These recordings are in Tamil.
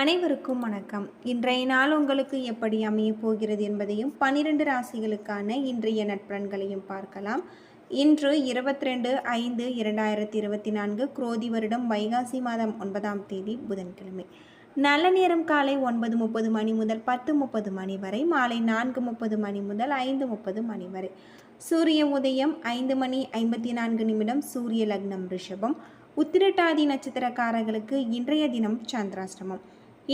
அனைவருக்கும் வணக்கம். இன்றைய நாள் உங்களுக்கு எப்படி அமையப் போகிறது என்பதையும் பனிரெண்டு ராசிகளுக்கான இன்றைய நட்பலன்களையும் பார்க்கலாம். இன்று இருபத்தி ரெண்டு ஐந்து இரண்டாயிரத்தி இருபத்தி நான்கு குரோதி வருடம் வைகாசி மாதம் ஒன்பதாம் தேதி புதன்கிழமை. நல்ல நேரம் காலை ஒன்பது முப்பது மணி முதல் பத்து முப்பது மணி வரை மாலை நான்கு முப்பது மணி முதல் ஐந்து முப்பது மணி வரை. சூரிய உதயம் ஐந்து மணி ஐம்பத்தி நான்கு நிமிடம் சூரிய லக்னம் ரிஷபம். உத்திரட்டாதி நட்சத்திரக்காரர்களுக்கு இன்றைய தினம் சந்திராஷ்டமம்.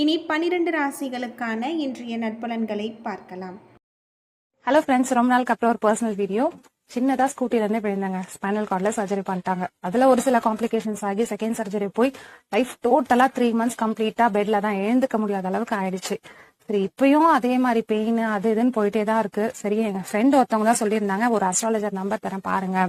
இனி பன்னிரண்டு ராசிகளுக்கான இன்றைய நட்பலன்களை பார்க்கலாம். ஹலோ ஃப்ரெண்ட்ஸ் ரொம்ப நாளுக்கு அப்புறம் ஒரு பர்சனல் வீடியோ சின்னதா ஸ்கூட்டில இருந்தே போயிருந்தாங்க. ஸ்பைனல் கார்டில் சர்ஜரி பண்ணிட்டாங்க. அதுல ஒரு சில காம்ப்ளிகேஷன்ஸ் ஆகி செகண்ட் சர்ஜரி போய் லைஃப் டோட்டலா த்ரீ மந்த்ஸ் கம்ப்ளீட்டா பெட்ல தான் எழுந்துக்க முடியாத அளவுக்கு ஆயிடுச்சு. சரி இப்பயும் அதே மாதிரி பெயின் அது இதுன்னு போயிட்டே தான் இருக்கு. சரி எங்க ஃப்ரெண்ட் ஒருத்தவங்க தான் சொல்லியிருந்தாங்க. ஒரு அஸ்ட்ராலஜர் நம்பர் தரேன் பாருங்க.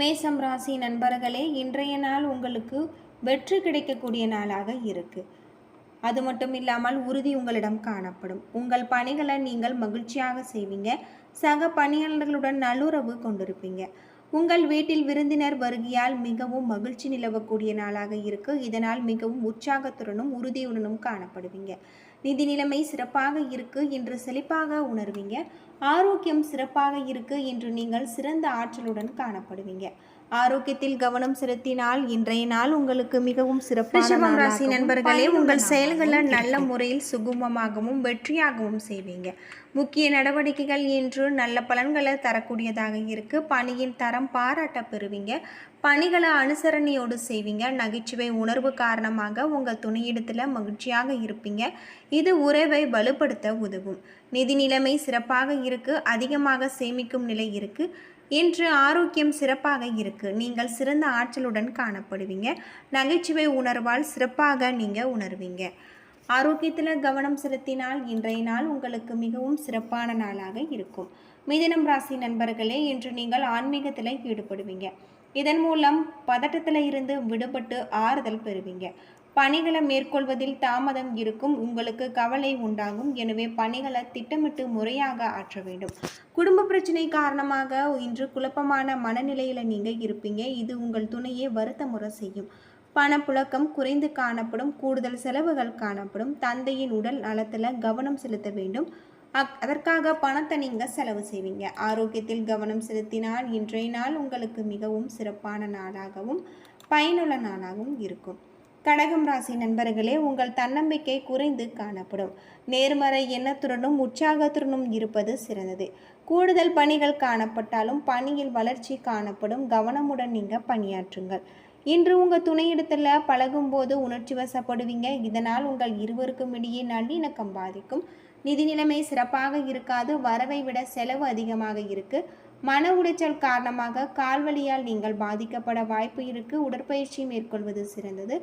மேசம் ராசி நண்பர்களே இன்றைய நாள் உங்களுக்கு வெற்றி கிடைக்கக்கூடிய நாளாக இருக்கு. அது மட்டும் இல்லாமல் உறுதி உங்களிடம் காணப்படும். உங்கள் பணிகளை நீங்கள் மகிழ்ச்சியாக செய்வீங்க. சக பணியாளர்களுடன் நல்லுறவு கொண்டிருப்பீங்க. உங்கள் வீட்டில் விருந்தினர் வருகையால் மிகவும் மகிழ்ச்சி நிலவக்கூடிய நாளாக இருக்கு. இதனால் மிகவும் உற்சாகத்துடனும் உறுதியுடனும் காணப்படுவீங்க. நிதி நிலைமை சிறப்பாக இருக்கு. இன்று செழிப்பாக உணர்வீங்க. ஆரோக்கியம் சிறப்பாக இருக்கு என்று நீங்கள் சிறந்த ஆற்றலுடன் காணப்படுவீங்க. ஆரோக்கியத்தில் கவனம் செலுத்தினால் இன்றைய நாள் உங்களுக்கு மிகவும் சிறப்பான ராசி நண்பர்களே உங்கள் செயல்களை நல்ல முறையில் சுகமமாகவும் வெற்றியாகவும் செய்வீங்க. முக்கிய நடவடிக்கைகள் இன்று நல்ல பலன்களை தரக்கூடியதாக இருக்கு. பணியின் தரம் பாராட்ட பெறுவீங்க. பணிகளை அனுசரணையோடு செய்வீங்க. நகைச்சுவை உணர்வு காரணமாக உங்கள் துணையிடத்தில் மகிழ்ச்சியாக இருப்பீங்க. இது உறவை வலுப்படுத்த உதவும். நிதி நிலைமை சிறப்பாக இருக்கு அதிகமாக சேமிக்கும் நிலை இருக்கு இன்று ஆரோக்கியம் சிறப்பாக இருக்கு. நீங்கள் சிறந்த ஆற்றலுடன் காணப்படுவீங்க. நகைச்சுவை உணர்வால் சிறப்பாக நீங்கள் உணர்வீங்க. ஆரோக்கியத்தில் கவனம் செலுத்தினால் இன்றைய நாள் உங்களுக்கு மிகவும் சிறப்பான நாளாக இருக்கும். மிதினம் ராசி நண்பர்களே இன்று நீங்கள் ஆன்மீகத்தில் ஈடுபடுவீங்க. இதன் மூலம் பதட்டத்தில் இருந்து விடுபட்டு ஆறுதல் பெறுவீங்க. பணிகளை மேற்கொள்வதில் தாமதம் இருக்கும் உங்களுக்கு கவலை உண்டாகும். எனவே பணிகளை திட்டமிட்டு முறையாக ஆற்ற வேண்டும். குடும்ப பிரச்சனை காரணமாக இன்று குழப்பமான மனநிலையில் நீங்கள் இருப்பீங்க. இது உங்கள் துணையை வருத்தமுறை செய்யும். பணப்புழக்கம் குறைந்து காணப்படும் கூடுதல் செலவுகள் காணப்படும். தந்தையின் உடல் நலத்தில் கவனம் செலுத்த வேண்டும். அக்- அதற்காக பணத்தை நீங்கள் செலவு செய்வீங்க. ஆரோக்கியத்தில் கவனம் செலுத்தினால் இன்றைய நாள் உங்களுக்கு மிகவும் சிறப்பான நாளாகவும் பயனுள்ள நாளாகவும் இருக்கும். கடகம் ராசி நண்பர்களே உங்கள் தன்னம்பிக்கை குறைந்து காணப்படும். நேர்மறை எண்ணத்துடனும் உற்சாகத்துடனும் இருப்பது சிறந்தது. கூடுதல் பணிகள் காணப்பட்டாலும் பணியில் வளர்ச்சி காணப்படும். கவனமுடன் நீங்கள் பணியாற்றுங்கள். இன்று உங்கள் துணையிடத்தில் பழகும்போது உணர்ச்சி வசப்படுவீங்க. இதனால் உங்கள் இருவருக்கும் இடையே நல்லிணக்கம் பாதிக்கும். நிதி நிலைமை சிறப்பாக இருக்காது. வரவை விட செலவு அதிகமாக இருக்கு. மன உளைச்சல் காரணமாக கால்வழியால் நீங்கள் பாதிக்கப்பட வாய்ப்பு இருக்கு. உடற்பயிற்சி மேற்கொள்வது சிறந்தது.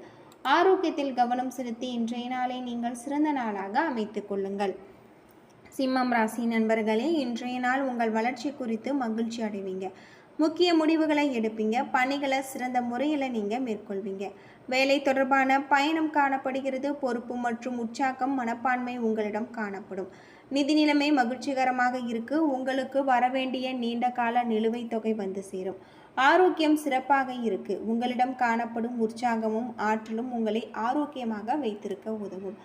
ஆரோக்கியத்தில் கவனம் செலுத்தி இன்றைய நாளை நீங்கள் சிறந்த நாளாக அமைத்துக் கொள்ளுங்கள். சிம்மம் ராசி நண்பர்களே இன்றைய நாள் உங்கள் வளர்ச்சி குறித்து மகிழ்ச்சி அடைவீங்க. முக்கிய முடிவுகளை எடுப்பீங்க. பணிகளை சிறந்த முறையில் நீங்கள் மேற்கொள்வீங்க. வேலை தொடர்பான பயணம் காணப்படுகிறது. பொறுப்பு மற்றும் உற்சாகம் மனப்பான்மை உங்களிடம் காணப்படும். நிதி நிலைமை மகிழ்ச்சிகரமாக இருக்கு. உங்களுக்கு வரவேண்டிய நீண்ட கால நிலுவைத் தொகை வந்து சேரும். ஆரோக்கியம் சிறப்பாக இருக்கு. உங்களிடம் காணப்படும் உற்சாகமும் ஆற்றலும் உங்களை ஆரோக்கியமாக வைத்திருக்க உதவும்.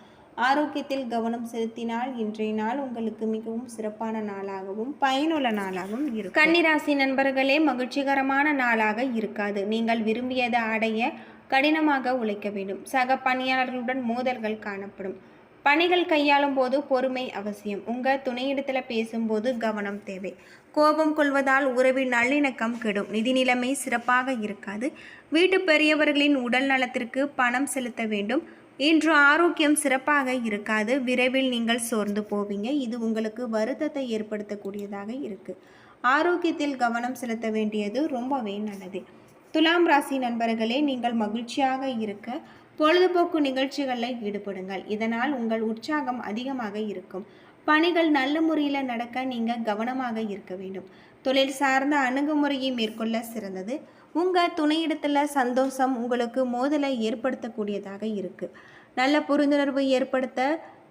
ஆரோக்கியத்தில் கவனம் செலுத்தினால் இன்றைய நாள் உங்களுக்கு மிகவும் சிறப்பான நாளாகவும் பயனுள்ள நாளாகவும் இருக்கும். கன்னிராசி நண்பர்களே மகிழ்ச்சிகரமான நாளாக இருக்காது. நீங்கள் விரும்பியதை அடைய கடினமாக உழைக்க வேண்டும். சக பணியாளர்களுடன் மோதல்கள் காணப்படும். பணிகள் கையாளும் போது பொறுமை அவசியம். உங்கள் துணையிடத்தில் பேசும்போது கவனம் தேவை. கோபம் கொள்வதால் உறவில் நல்லிணக்கம் கெடும். நிதி நிலைமை சிறப்பாக இருக்காது. வீட்டு பெரியவர்களின் உடல் நலத்திற்கு பணம் செலுத்த வேண்டும். இன்று ஆரோக்கியம் சிறப்பாக இருக்காது. விரைவில் நீங்கள் சோர்ந்து போவீங்க. இது உங்களுக்கு வருத்தத்தை ஏற்படுத்தக்கூடியதாக இருக்குது ஆரோக்கியத்தில் கவனம் செலுத்த வேண்டியது ரொம்பவே நல்லது. துலாம் ராசி நண்பர்களே நீங்கள் மகிழ்ச்சியாக இருக்க பொழுதுபோக்கு நிகழ்ச்சிகளில் ஈடுபடுங்கள். இதனால் உங்கள் உற்சாகம் அதிகமாக இருக்கும். பணிகள் நல்ல முறையில் நடக்க நீங்கள் கவனமாக இருக்க வேண்டும். தொழில் சார்ந்த அணுகுமுறையை மேற்கொள்ள சிறந்தது. உங்கள் துணையிடத்தில் சந்தோஷம் உங்களுக்கு மோதலை ஏற்படுத்தக்கூடியதாக இருக்குது நல்ல புரிந்துணர்வு ஏற்படுத்த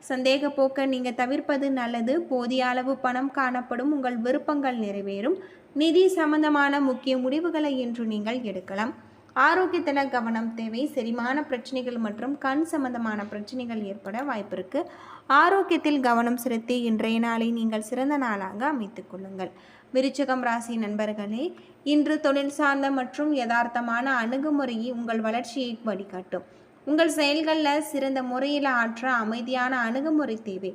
சந்தேக போக்க நீங்கள் தவிர்ப்பது நல்லது. போதிய அளவு பணம் காணப்படும். உங்கள் விருப்பங்கள் நிறைவேறும். நிதி சம்பந்தமான முக்கிய முடிவுகளை இன்று நீங்கள் எடுக்கலாம். ஆரோக்கியத்தில் கவனம் தேவை செரிமான பிரச்சனைகள் மற்றும் கண் சம்பந்தமான பிரச்சனைகள் ஏற்பட வாய்ப்பிருக்கு. ஆரோக்கியத்தில் கவனம் செலுத்தி இன்றைய நாளை நீங்கள் சிறந்த நாளாக அமைத்துக் கொள்ளுங்கள். விருச்சகம் ராசி நண்பர்களே இன்று தொழில் சார்ந்த மற்றும் யதார்த்தமான அணுகுமுறையை உங்கள் வளர்ச்சியை வழிகாட்டும். உங்கள் செயல்களில் சிறந்த முறையில் ஆற்ற அமைதியான அணுகுமுறை தேவை.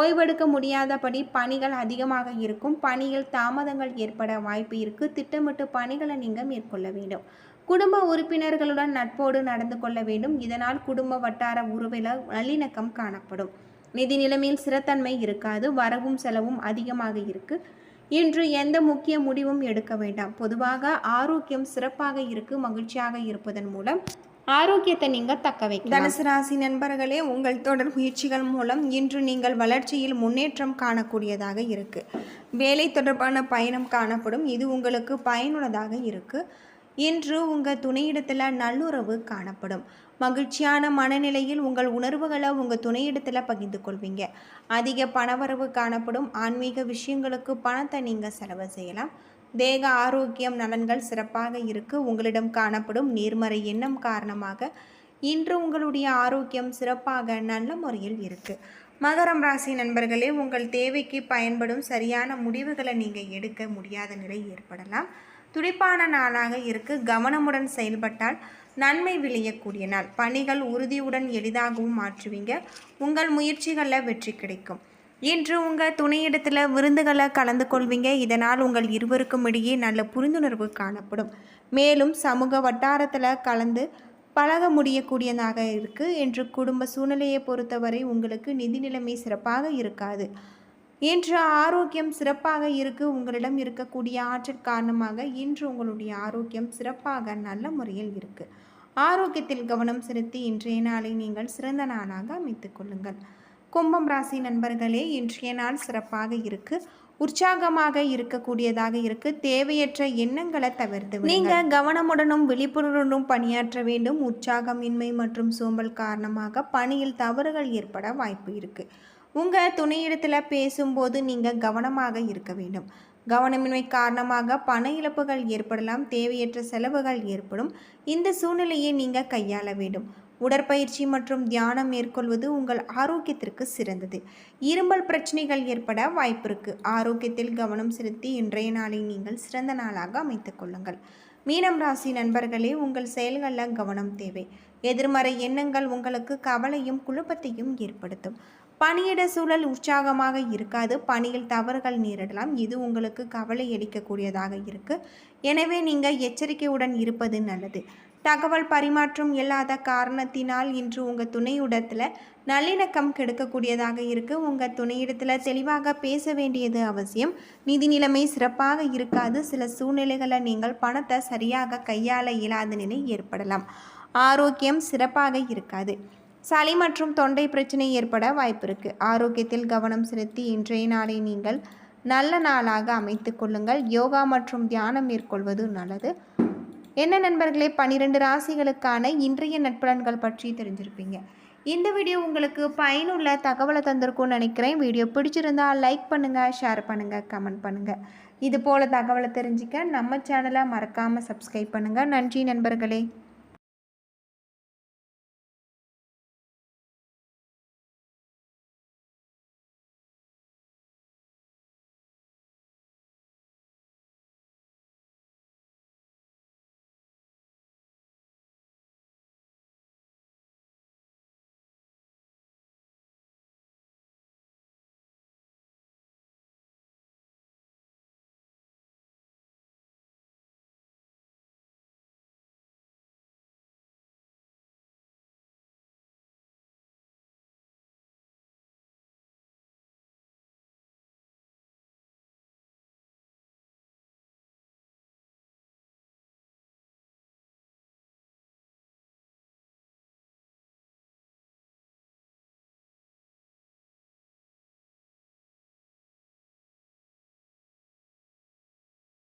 ஓய்வெடுக்க முடியாதபடி பணிகள் அதிகமாக இருக்கும். பணியில் தாமதங்கள் ஏற்பட வாய்ப்பு இருக்கு. திட்டமிட்டு பணிகளை நீங்கள் மேற்கொள்ள வேண்டும். குடும்ப உறுப்பினர்களுடன் நட்போடு நடந்து கொள்ள வேண்டும். இதனால் குடும்ப வட்டார உறவில் நல்லிணக்கம் காணப்படும். நிதி நிலைமையில் சிறத்தன்மை இருக்காது. வரவும் செலவும் அதிகமாக இருக்கு. இன்று எந்த முக்கிய முடிவும் எடுக்க வேண்டாம். பொதுவாக ஆரோக்கியம் சிறப்பாக இருக்கு மகிழ்ச்சியாக இருப்பதன் மூலம். ஆரோக்கியத்தை நீங்கள் தக்க வைக்கலாம். தனுசு ராசி நண்பர்களே உங்கள் தொடர் முயற்சிகள் மூலம் இன்று நீங்கள் வளர்ச்சியில் முன்னேற்றம் காணக்கூடியதாக இருக்கு. வேலை தொடர்பான பயணம் காணப்படும். இது உங்களுக்கு பயனுள்ளதாக இருக்கு. இன்று உங்கள் துணையிடத்தில் நல்லுறவு காணப்படும். மகிழ்ச்சியான மனநிலையில் உங்கள் உணர்வுகளை உங்கள் துணையிடத்தில் பகிர்ந்து கொள்வீங்க. அதிக பணவரவு காணப்படும். ஆன்மீக விஷயங்களுக்கு பணத்தை நீங்கள் செலவு செய்யலாம். தேக ஆரோக்கியம் நலன்கள் சிறப்பாக இருக்கு. உங்களிடம் காணப்படும் நேர்மறை எண்ணம் காரணமாக இன்று உங்களுடைய ஆரோக்கியம் சிறப்பாக நல்ல முறையில் இருக்கு. மகரம் ராசி நண்பர்களே உங்கள் தேவைக்கு பயன்படும் சரியான முடிவுகளை நீங்கள் எடுக்க முடியாத நிலை ஏற்படலாம். துடிப்பான நாளாக இருக்கு. கவனமுடன் செயல்பட்டால் நன்மை விளையக்கூடிய நாள். பணிகள் உறுதியுடன் எளிதாகவும் மாற்றுவீங்க. உங்கள் முயற்சிகளில் வெற்றி கிடைக்கும். இன்று உங்கள் துணையிடத்தில் விருந்துகளை கலந்து கொள்வீங்க. இதனால் உங்கள் இருவருக்கும் இடையே நல்ல புரிந்துணர்வு காணப்படும். மேலும் சமூக வட்டாரத்தில் கலந்து பழக முடியக்கூடியதாக இருக்குது என்று குடும்ப சூழ்நிலையை பொறுத்தவரை உங்களுக்கு நிதி நிலைமை சிறப்பாக இருக்காது. இன்று ஆரோக்கியம் சிறப்பாக இருக்கு உங்களிடம் இருக்கக்கூடிய ஆற்றல் காரணமாக இன்று உங்களுடைய ஆரோக்கியம் சிறப்பாக நல்ல முறையில் இருக்கு. ஆரோக்கியத்தில் கவனம் செலுத்தி இன்றைய நாளை நீங்கள் சிறந்த நாளாக அமைத்துக் கொள்ளுங்கள். கும்பம் ராசி நண்பர்களே இன்றைய நாள் சிறப்பாக இருக்கு. உற்சாகமாக இருக்கக்கூடியதாக இருக்கு. தேவையற்ற எண்ணங்களை தவிர்த்து நீங்க கவனமுடனும் விழிப்புணர்வுடனும் பணியாற்ற வேண்டும். உற்சாகமின்மை மற்றும் சோம்பல் காரணமாக பணியில் தவறுகள் ஏற்பட வாய்ப்பு இருக்கு. உங்கள் துணையிடத்தில் பேசும்போது நீங்கள் கவனமாக இருக்க வேண்டும். கவனமின்மை காரணமாக பண இழப்புகள் ஏற்படலாம் தேவையற்ற செலவுகள் ஏற்படும். இந்த சூழ்நிலையை நீங்கள் கையாள வேண்டும். உடற்பயிற்சி மற்றும் தியானம் மேற்கொள்வது உங்கள் ஆரோக்கியத்திற்கு சிறந்தது. இருமல் பிரச்சனைகள் ஏற்பட வாய்ப்பிருக்கு ஆரோக்கியத்தில் கவனம் செலுத்தி இன்றைய நாளை நீங்கள் சிறந்த நாளாக அமைத்துக் கொள்ளுங்கள். மீனம் ராசி நண்பர்களே உங்கள் செயல்களில் கவனம் தேவை. எதிர்மறை எண்ணங்கள் உங்களுக்கு கவலையும் குழப்பத்தையும் ஏற்படுத்தும். பணியிட சூழல் உற்சாகமாக இருக்காது. பணியில் தவறுகள் நேரிடலாம். இது உங்களுக்கு கவலை அளிக்கக்கூடியதாக இருக்குது எனவே நீங்கள் எச்சரிக்கையுடன் இருப்பது நல்லது. தகவல் பரிமாற்றம் இல்லாத காரணத்தினால் இன்று உங்கள் துணையிடத்தில் நல்லிணக்கம் கெடுக்கக்கூடியதாக இருக்குது உங்கள் துணையிடத்தில் தெளிவாக பேச வேண்டியது அவசியம். நிதி நிலைமை சிறப்பாக இருக்காது. சில சூழ்நிலைகளை நீங்கள் பணத்தை சரியாக கையாள இயலாத நிலை ஏற்படலாம். ஆரோக்கியம் சிறப்பாக இருக்காது. சளி மற்றும் தொண்டை பிரச்சனை ஏற்பட வாய்ப்பிருக்கு. ஆரோக்கியத்தில் கவனம் செலுத்தி இன்றைய நாளை நீங்கள் நல்ல நாளாக அமைத்து கொள்ளுங்கள். யோகா மற்றும் தியானம் மேற்கொள்வது நல்லது. என்ன நண்பர்களே பன்னிரெண்டு ராசிகளுக்கான இன்றைய நட்பலன்கள் பற்றி தெரிஞ்சிருப்பீங்க. இந்த வீடியோ உங்களுக்கு பயனுள்ள தகவலை தந்திருக்கும்னு நினைக்கிறேன். வீடியோ பிடிச்சிருந்தா லைக் பண்ணுங்கள் ஷேர் பண்ணுங்கள் கமெண்ட் பண்ணுங்கள் இது போல் தகவலை தெரிஞ்சுக்க நம்ம சேனலை மறக்காமல் சப்ஸ்கிரைப் பண்ணுங்கள் நன்றி நண்பர்களே.